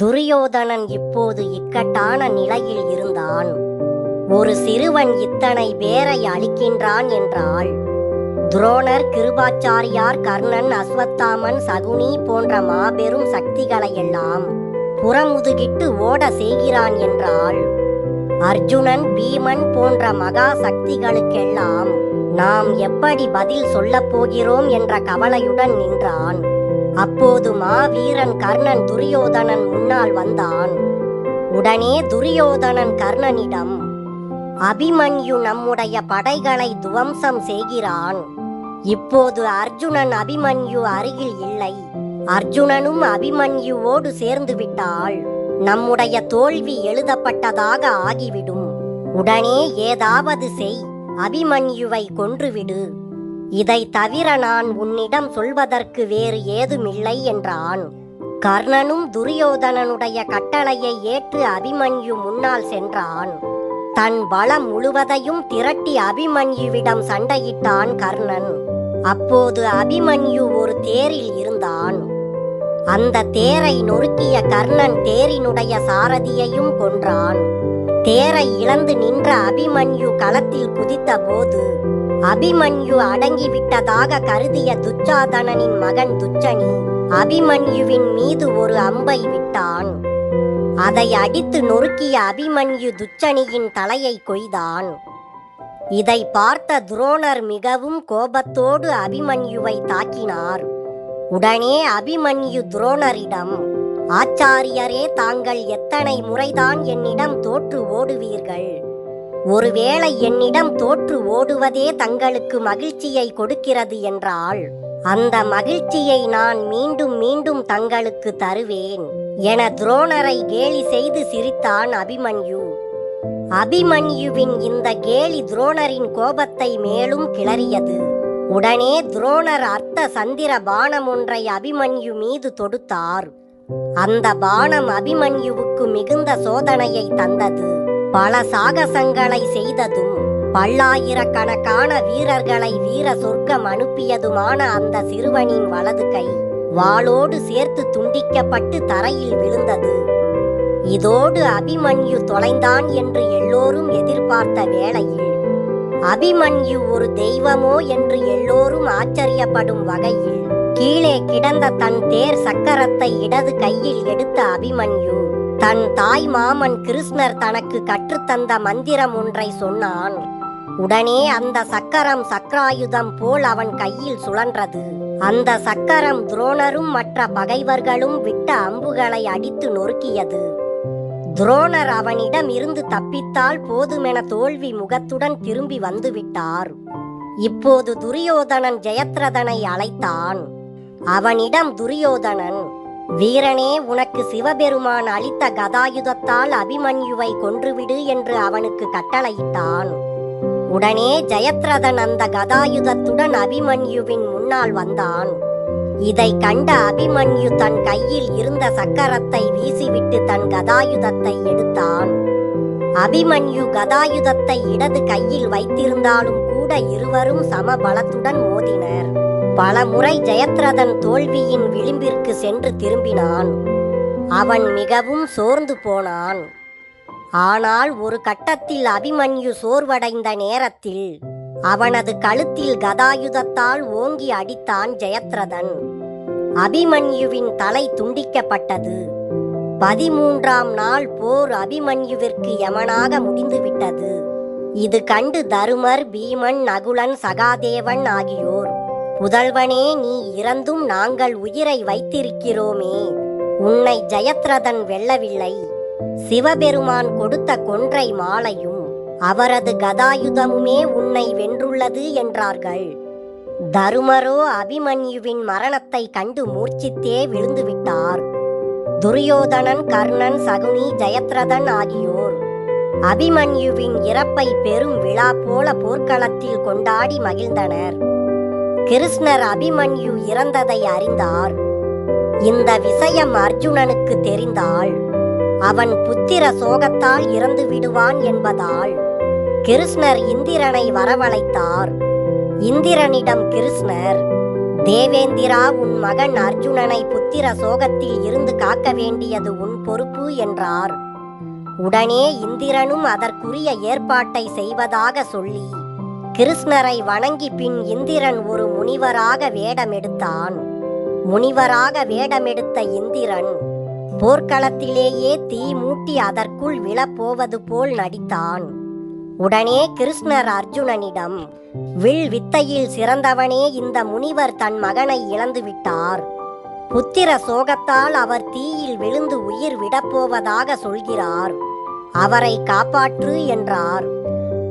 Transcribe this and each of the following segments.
துரியோதனன் இப்போது இக்கட்டான நிலையில் இருந்தான். ஒரு சிறுவன் இத்தனை பேரை அழிக்கின்றான் என்றால் துரோணர் கிருபாச்சாரியார் கர்ணன் அஸ்வத்தாமன் சகுனி போன்ற மாபெரும் சக்திகளையெல்லாம் புறமுதுகிட்டு ஓட செய்கிறான் என்றால் அர்ஜுனன் பீமன் போன்ற மகா சக்திகளுக்கெல்லாம் நாம் எப்படி பதில் சொல்லப் போகிறோம் என்ற கவலையுடன் நின்றான். அப்போது மாவீரன் கர்ணன் துரியோதனன் முன்னால் வந்தான். உடனே துரியோதனன் கர்ணனிடம் அபிமன்யு நம்முடைய படைகளை துவம்சம் செய்கிறான். இப்போது அர்ஜுனன் அபிமன்யு அருகில் இல்லை. அர்ஜுனனும் அபிமன்யுவோடு சேர்ந்து விட்டால் நம்முடைய தோல்வி எழுதப்பட்டதாக ஆகிவிடும். உடனே ஏதாவது செய். அபிமன்யுவை கொன்றுவிடு இதை தவிர நான் உன்னிடம் சொல்வதற்கு வேறு ஏதுமில்லை என்றான். கர்ணனும் துரியோதனனுடைய கட்டளையை ஏற்று அபிமன்யு முன்னால் சென்றான். தன் பலம் முழுவதையும் திரட்டி அபிமன்யுவிடம் சண்டையிட்டான் கர்ணன். அப்போது அபிமன்யு ஒரு தேரில் இருந்தான். அந்த தேரை நொறுக்கிய கர்ணன் தேரினுடைய சாரதியையும் கொன்றான். தேரை இழந்து நின்ற அபிமன்யு களத்தில் குதித்த போது அபிமன்யு அடங்கிவிட்டதாக கருதிய துச்சாதனனின் மகன் துச்சனி அபிமன்யுவின் மீது ஒரு அம்பை விட்டான். அதை அடித்து நொறுக்கிய அபிமன்யு துச்சனியின் தலையை கொய்தான். இதை பார்த்த துரோணர் மிகவும் கோபத்தோடு அபிமன்யுவை தாக்கினார். உடனே அபிமன்யு துரோணரிடம் ஆச்சாரியரே தாங்கள் எத்தனை முறைதான் என்னிடம் தோற்று ஓடுவீர்கள்? ஒருவேளை என்னிடம் தோற்று ஓடுவதே தங்களுக்கு மகிழ்ச்சியை கொடுக்கிறது என்றால் அந்த மகிழ்ச்சியை நான் மீண்டும் மீண்டும் தங்களுக்கு தருவேன் என துரோணரை கேலி செய்து சிரித்தான் அபிமன்யு. அபிமன்யுவின் இந்த கேலி துரோணரின் கோபத்தை மேலும் கிளறியது. உடனே துரோணர் அர்த்த சந்திர பானம் ஒன்றை அபிமன்யு மீது தொடுத்தார். அந்த பானம் அபிமன்யுவுக்கு மிகுந்த சோதனையை தந்தது. பல சாகசங்களை செய்ததும் பல்லாயிரக்கணக்கான வீரர்களை வீர சொர்க்கம் அனுப்பியதுமான அந்த சிறுவனின் வலது கை வாளோடு சேர்த்து துண்டிக்கப்பட்டு தரையில் விழுந்தது. இதோடு அபிமன்யு தொலைந்தான் என்று எல்லோரும் எதிர்பார்த்த வேளையில் அபிமன்யு ஒரு தெய்வமோ என்று எல்லோரும் ஆச்சரியப்படும் வகையில் கீழே கிடந்த தன் தேர் சக்கரத்தை இடது கையில் எடுத்த அபிமன்யு தன் தாய் மாமன் கிருஷ்ணர் தனக்கு கற்றுத்தந்த மந்திரம் ஒன்றை சொன்னான். உடனே அந்த சக்கரம் சக்கராயுதம் போல் அவன் கையில் சுழன்றது. அந்த சக்கரம் துரோணரும் மற்ற பகைவர்களும் விட்ட அம்புகளை அடித்து நொறுக்கியது. துரோணர் அவனிடம் இருந்து தப்பித்தால் போதுமென தோல்வி முகத்துடன் திரும்பி வந்துவிட்டார். இப்போது துரியோதனன் ஜெயத்ரதனை அழைத்தான். அவனிடம் துரியோதனன் வீரனே உனக்கு சிவபெருமான் அளித்த கதாயுதத்தால் அபிமன்யுவை கொன்றுவிடு என்று அவனுக்கு கட்டளையிட்டான். உடனே ஜெயத்ரதன் அந்த கதாயுதத்துடன் அபிமன்யுவின் முன்னால் வந்தான். இதை கண்ட அபிமன்யு தன் கையில் இருந்த சக்கரத்தை வீசிவிட்டு தன் கதாயுதத்தை எடுத்தான். அபிமன்யு கதாயுதத்தை இடது கையில் வைத்திருந்தாலும் கூட இருவரும் சம பலத்துடன் மோதினர். பல முறை ஜெயத்ரதன் தோல்வியின் விளிம்பிற்கு சென்று திரும்பினான். அவன் மிகவும் சோர்ந்து போனான். ஆனால் ஒரு கட்டத்தில் அபிமன்யு சோர்வடைந்த நேரத்தில் அவனது கழுத்தில் கதாயுதத்தால் ஓங்கி அடித்தான் ஜெயத்ரதன். அபிமன்யுவின் தலை துண்டிக்கப்பட்டது. பதிமூன்றாம் நாள் போர் அபிமன்யுவிற்கு யமனாக முடிந்துவிட்டது. இது கண்டு தருமர் பீமன் நகுலன் சகாதேவன் ஆகியோர் புதல்வனே நீ இறந்தும் நாங்கள் உயிரை வைத்திருக்கிறோமே. உன்னை ஜெயத்ரதன் வெல்லவில்லை. சிவபெருமான் கொடுத்த கொன்றை மாலையும் அவரது கதாயுதமுமே உன்னை வென்றுள்ளது என்றார்கள். தருமரோ அபிமன்யுவின் மரணத்தை கண்டு மூர்ச்சித்தே விழுந்துவிட்டார். துரியோதனன் கர்ணன் சகுனி ஜெயத்ரதன் ஆகியோர் அபிமன்யுவின் இறப்பை பெரும் விழா போல போர்க்களத்தில் கொண்டாடி மகிழ்ந்தனர். கிருஷ்ணர் அபிமன்யு இறந்ததை அறிந்தார். இந்த விஷயம் அர்ஜுனனுக்கு தெரிந்தால் அவன் புத்திர சோகத்தால் இறந்து விடுவான் என்பதால் கிருஷ்ணர் இந்திரனை வரவழைத்தார். இந்திரனிடம் கிருஷ்ணர் தேவேந்திரா உன் மகன் அர்ஜுனனை புத்திர சோகத்தில் இருந்து காக்க வேண்டியது உன் பொறுப்பு என்றார். உடனே இந்திரனும் அதற்குரிய ஏற்பாட்டை செய்வதாக சொல்லி கிருஷ்ணரை வணங்கி பின் இந்திரன் ஒரு முனிவராக வேடமெடுத்தான். முனிவராக வேடமெடுத்த இந்திரன் போர்க்களத்திலேயே தீ மூட்டி அதற்குள் விழப்போவது போல் நடித்தான். உடனே கிருஷ்ணர் அர்ஜுனனிடம் வில் வித்தையில் சிறந்தவனே இந்த முனிவர் தன் மகனை இழந்து விட்டார். புத்திர சோகத்தால் அவர் தீயில் விழுந்து உயிர் விடப்போவதாக சொல்கிறார். அவரை காப்பாற்று என்றார்.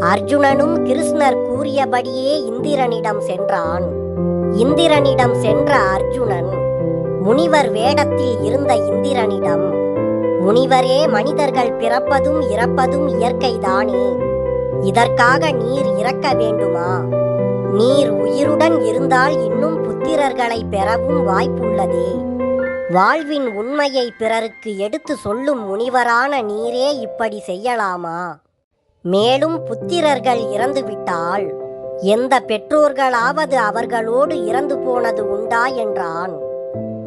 அர்ஜுனனும் கிருஷ்ணர் கூறியபடியே இந்திரனிடம் சென்றான். இந்திரனிடம் சென்ற அர்ஜுனன் முனிவர் வேடத்தில் இருந்த இந்திரனிடம் முனிவரே மனிதர்கள் பிறப்பதும் இறப்பதும் இயற்கைதானே. இதற்காக நீர் இறக்க வேண்டுமா? நீர் உயிருடன் இருந்தால் இன்னும் புத்திரர்களை பெறவும் வாய்ப்புள்ளதே. வாழ்வின் உண்மையை பிறருக்கு எடுத்து சொல்லும் முனிவரான நீரே இப்படி செய்யலாமா? மேலும் புத்திரர்கள் இறந்துவிட்டால் எந்த பெற்றோர்களாவது அவர்களோடு இறந்து போனது உண்டா என்றான்.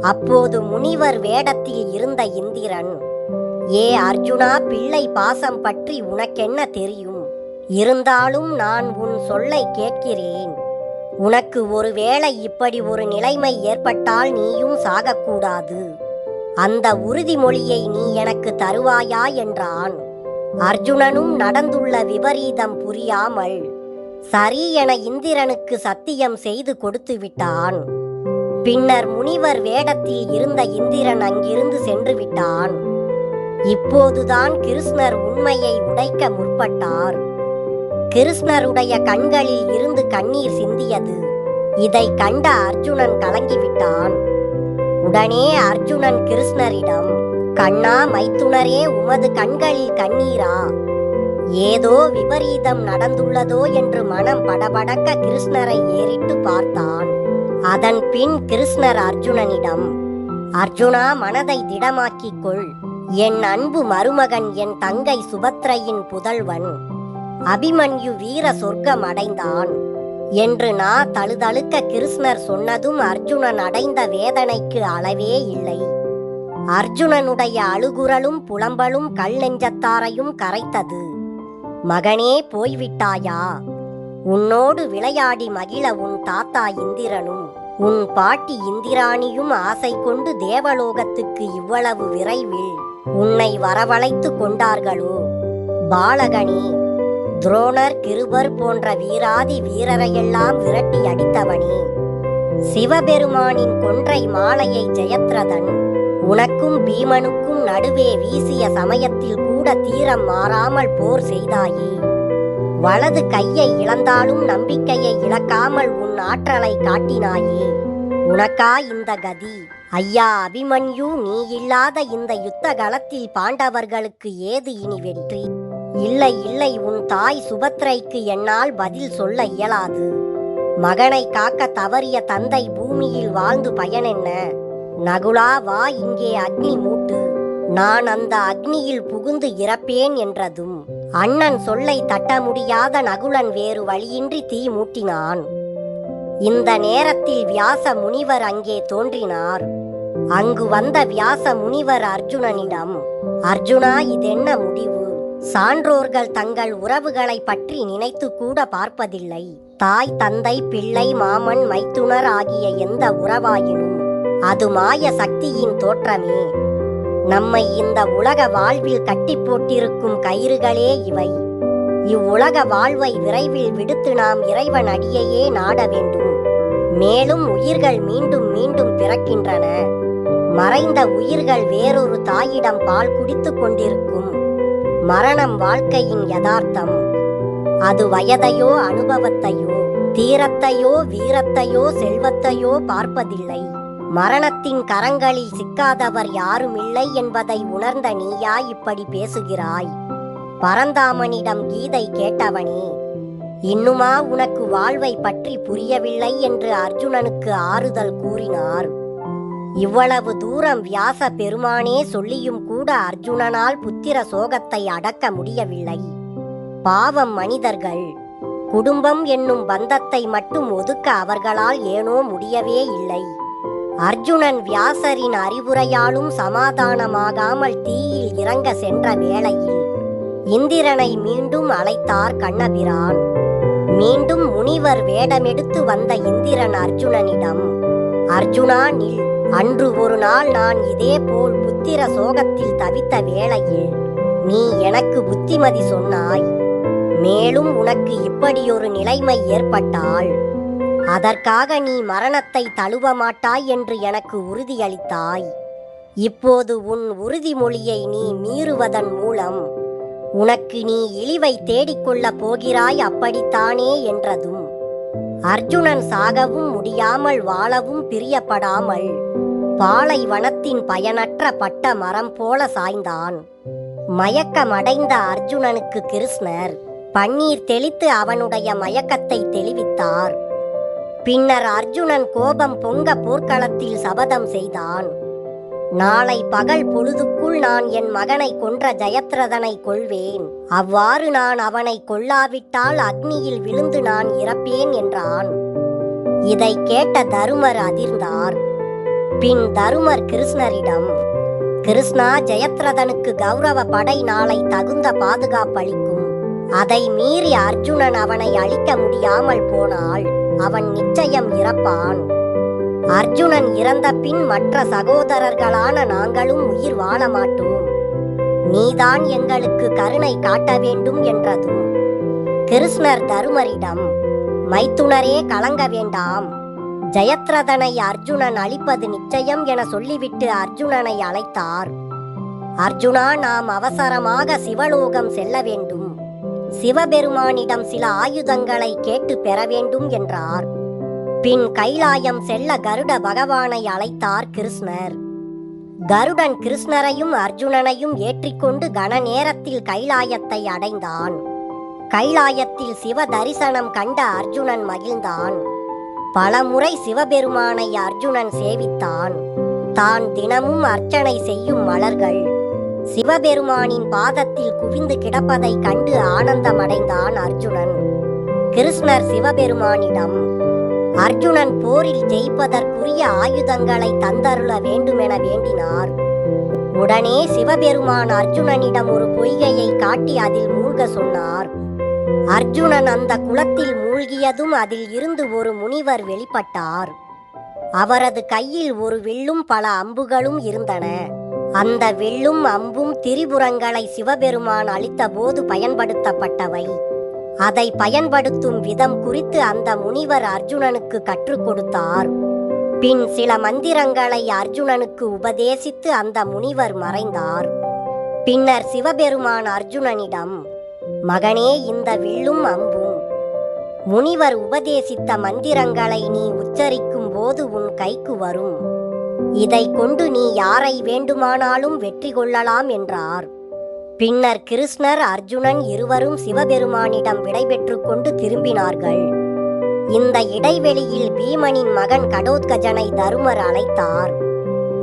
அப்போது முனிவர் வேடத்தில் இருந்த இந்திரன் ஏ அர்ஜுனா பிள்ளை பாசம் பற்றி உனக்கென்ன தெரியும்? இருந்தாலும் நான் உன் சொல்லை கேட்கிறேன். உனக்கு ஒருவேளை இப்படி ஒரு நிலைமை ஏற்பட்டால் நீயும் சாகக்கூடாது. அந்த உறுதிமொழியை நீ எனக்கு தருவாயா? என்றான். அர்ஜுனனும் நடந்துள்ள விபரீதம் புரியாமல் சரி என இந்திரனுக்கு சத்தியம் செய்து கொடுத்து விட்டான். பின்னர் முனிவர் வேடத்தில் இருந்த இந்திரன் அங்கிருந்து சென்று விட்டான். இப்போதுதான் கிருஷ்ணர் உண்மையை உடைக்க முற்பட்டார். கிருஷ்ணருடைய கண்களில் இருந்து கண்ணீர் சிந்தியது. இதை கண்ட அர்ஜுனன் கலங்கிவிட்டான். உடனே அர்ஜுனன் கிருஷ்ணரிடம் கண்ணா மைத்துனரே உமது கண்களில் கண்ணீரா? ஏதோ விபரீதம் நடந்துள்ளதோ என்று மனம் படபடக்க கிருஷ்ணரை ஏறிட்டு பார்த்தான். அதன் பின் கிருஷ்ணர் அர்ஜுனனிடம் அர்ஜுனா மனதை திடமாக்கிக் கொள். என் அன்பு மருமகன் என் தங்கை சுபத்ரையின் புதல்வன். அபிமன்யு வீர சொர்க்கம் அடைந்தான். என்று நா தழுதழுக்க கிருஷ்ணர் சொன்னதும் அர்ஜுனன் அடைந்த வேதனைக்கு அளவே இல்லை. அர்ஜுனனுடைய அழுகுரலும் புலம்பலும் கல் நெஞ்சத்தாரையும் கரைத்தது. மகனே போய்விட்டாயா? உன்னோடு விளையாடி மகிழ உன் தாத்தா இந்திரனும் உன் பாட்டி இந்திராணியும் ஆசை கொண்டு தேவலோகத்துக்கு இவ்வளவு விரைவில் உன்னை வரவழைத்து கொண்டார்களோ? பாலகனே துரோணர் கிருபர் போன்ற வீராதி வீரரையெல்லாம் விரட்டி அடித்தவனே சிவபெருமானின் கொன்றை மாலையை ஜெயத்ரதன் உனக்கும் பீமனுக்கும் நடுவே வீசிய சமயத்தில் கூட தீரம் மாறாமல் போர் செய்தாயே. வலது கையை இழந்தாலும் நம்பிக்கையை இழக்காமல் உன் ஆற்றலை காட்டினாயே. உனக்கா இந்த கதி? ஐயா அபிமன்யு நீ இல்லாத இந்த யுத்த களத்தில் பாண்டவர்களுக்கு ஏது இனி வெற்றி? இல்லை இல்லை உன் தாய் சுபத்ரைக்கு என்னால் பதில் சொல்ல இயலாது. மகனை காக்க தவறிய தந்தை பூமியில் வாழ்ந்து பயனென்ன? நகுலா வா இங்கே அக்னி மூட்டு. நான் அந்த அக்னியில் புகுந்து இறப்பேன் என்றதும் அண்ணன் சொல்லை தட்ட முடியாத நகுலன் வேறு வழியின்றி தீ மூட்டினான். இந்த நேரத்தில் வியாச முனிவர் அங்கே தோன்றினார். அங்கு வந்த வியாச முனிவர் அர்ஜுனனிடம் அர்ஜுனா இதென்ன முடிவு? சான்றோர்கள் தங்கள் உறவுகளை பற்றி நினைத்து கூட பார்ப்பதில்லை. தாய் தந்தை பிள்ளை மாமன் மைத்துனர் ஆகிய எந்த உறவாயினும் அது மாய சக்தியின் தோற்றமே. நம்மை இந்த உலக வாழ்வில் கட்டி போட்டிருக்கும் கயிறுகளே இவை. இவ்வுலக வாழ்வை விரைவில் விடுத்து நாம் இறைவன் அடியையே நாட வேண்டும். மேலும் உயிர்கள் மீண்டும் மீண்டும் பிறக்கின்றன. மறைந்த உயிர்கள் வேறொரு தாயிடம் பால் குடித்துக் கொண்டிருக்கும். மரணம் வாழ்க்கையின் யதார்த்தம். அது வயதையோ அனுபவத்தையோ தீரத்தையோ வீரத்தையோ செல்வத்தையோ பார்ப்பதில்லை. மரணத்தின் கரங்களில் சிக்காதவர் யாரும் இல்லை என்பதை உணர்ந்த நீயா இப்படி பேசுகிறாய். பரந்தாமனிடம் கீதை கேட்டவனே இன்னுமா உனக்கு வாழ்வை பற்றி புரியவில்லை என்று அர்ஜுனனுக்கு ஆறுதல் கூறினார். இவ்வளவு தூரம் வியாச பெருமானே சொல்லியும் கூட அர்ஜுனனால் புத்திர சோகத்தை அடக்க முடியவில்லை. பாவம் மனிதர்கள் குடும்பம் என்னும் பந்தத்தை மட்டும் ஒதுக்க அவர்களால் ஏனோ முடியவே இல்லை. அர்ஜுனன் வியாசரின் அறிவுரையாலும் சமாதானமாகாமல் தீயில் இறங்க சென்ற வேளையில் இந்திரனை மீண்டும் அழைத்தார் கண்ணபிரான். மீண்டும் முனிவர் வேடமெடுத்து வந்த இந்திரன் அர்ஜுனனிடம் அர்ஜுனா நில். அன்று ஒரு நாள் நான் இதேபோல் புத்திர சோகத்தில் தவித்த வேளையில் நீ எனக்கு புத்திமதி சொன்னாய். மேலும் உனக்கு இப்படியொரு நிலைமை ஏற்பட்டால் அதற்காக நீ மரணத்தை தழுவ மாட்டாய் என்று எனக்கு உறுதியளித்தாய். இப்போது உன் உறுதிமொழியை நீ மீறுவதன் மூலம் உனக்கு நீ இழிவை தேடிக்கொள்ளப் போகிறாய் அப்படித்தானே என்றதும் அர்ஜுனன் சாகவும் முடியாமல் வாழவும் பிரியப்படாமல் பாலைவனத்தின் பயனற்ற பட்ட மரம் போல சாய்ந்தான். மயக்கமடைந்த அர்ஜுனனுக்கு கிருஷ்ணர் பன்னீர் தெளித்து அவனுடைய மயக்கத்தை தெளிவித்தார். பின்னர் அர்ஜுனன் கோபம் பொங்க போர்க்களத்தில் சபதம் செய்தான். நாளை பகல் பொழுதுக்குள் நான் என் மகனை கொன்ற ஜெயத்ரதனை கொள்வேன் அவ்வாறு நான் அவனை கொல்லாவிட்டால் அக்னியில் விழுந்து நான் இறப்பேன் என்றான். இதை கேட்ட தருமர் அதிர்ந்தார். பின் தருமர் கிருஷ்ணரிடம் கிருஷ்ணா ஜெயத்ரதனுக்கு கௌரவ படை நாளை தகுந்த பாதுகாப்பளிக்கும். அதை மீறி அர்ஜுனன் அவனை அழிக்க முடியாமல் போனாள். அவன் நிச்சயம் இறப்பான். அர்ஜுனன் இறந்த பின் மற்ற சகோதரர்களான நாங்களும் உயிர் வாழ மாட்டோம் நீதான் எங்களுக்கு கருணை காட்ட வேண்டும் என்றதும் கிருஷ்ணர் தருமரிடம் மைத்துனரே கலங்க வேண்டாம். ஜெயத்ரதனை அர்ஜுனன் அழிப்பது நிச்சயம் என சொல்லிவிட்டு அர்ஜுனனை அழைத்தார். அர்ஜுனா நாம் அவசரமாக சிவலோகம் செல்ல வேண்டும். சிவபெருமானிடம் சில ஆயுதங்களை கேட்டு பெற வேண்டும் என்றார். பின் கைலாயம் செல்ல கருட பகவானை அழைத்தார் கிருஷ்ணர். கருடன் கிருஷ்ணரையும் அர்ஜுனனையும் ஏற்றிக்கொண்டு கன நேரத்தில் கைலாயத்தை அடைந்தான். கைலாயத்தில் சிவ தரிசனம் கண்ட அர்ஜுனன் மகிழ்ந்தான். பலமுறை சிவபெருமானை அர்ஜுனன் சேவித்தான். தான் தினமும் அர்ச்சனை செய்யும் மலர்கள். சிவபெருமானின் பாதத்தில் குவிந்து கிடப்பதை கண்டு ஆனந்தமடைந்தான் அர்ஜுனன். கிருஷ்ணர் சிவபெருமானிடம் அர்ஜுனன் போரில் ஜெயிப்பதற்குரிய ஆயுதங்களை தந்தருள வேண்டுமென வேண்டினார். உடனே சிவபெருமான் அர்ஜுனனிடம் ஒரு பொய்கையை காட்டி அதில் மூழ்க சொன்னார். அர்ஜுனன் அந்த குளத்தில் மூழ்கியதும் அதில் இருந்து ஒரு முனிவர் வெளிப்பட்டார். அவரது கையில் ஒரு வில்லும் பல அம்புகளும் இருந்தன. அந்த வில்லும் அம்பும் திரிபுரங்களை சிவபெருமான் அளித்தபோது பயன்படுத்தப்பட்டவை. அதை பயன்படுத்தும் விதம் குறித்து அந்த முனிவர் அர்ஜுனனுக்கு கற்றுக் கொடுத்தார். பின் சில மந்திரங்களை அர்ஜுனனுக்கு உபதேசித்து அந்த முனிவர் மறைந்தார். பின்னர் சிவபெருமான் அர்ஜுனனிடம் மகனே இந்த வில்லும் அம்பும் முனிவர் உபதேசித்த மந்திரங்களை நீ உச்சரிக்கும் போது உன் கைக்கு வரும். இதை கொண்டு நீ யாரை வேண்டுமானாலும் வெற்றி கொள்ளலாம் என்றார். பின்னர் கிருஷ்ணர் அர்ஜுனன் இருவரும் சிவபெருமானிடம் விடைபெற்று கொண்டு திரும்பினார்கள். இந்த இடைவெளியில் பீமனின் மகன் கடோத்கஜனை தருமர் அழைத்தார்.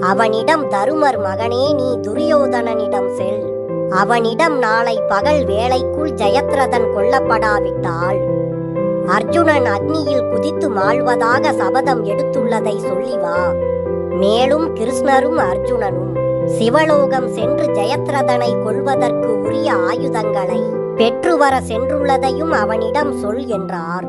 அவனிடம் தருமர் மகனே நீ துரியோதனனிடம் செல். அவனிடம் நாளை பகல் வேளைக்குள் ஜெயத்ரதன் கொல்லப்படாவிட்டால். அர்ஜுனன் அக்னியில் குதித்து மாழ்வதாக சபதம் எடுத்துள்ளதை சொல்லி வா. மேலும் கிருஷ்ணரும் அர்ஜுனனும் சிவலோகம் சென்று ஜெயத்ரதனை கொள்வதற்கு உரிய ஆயுதங்களை பெற்று வர சென்றுள்ளதையும் அவனிடம் சொல் என்றார்.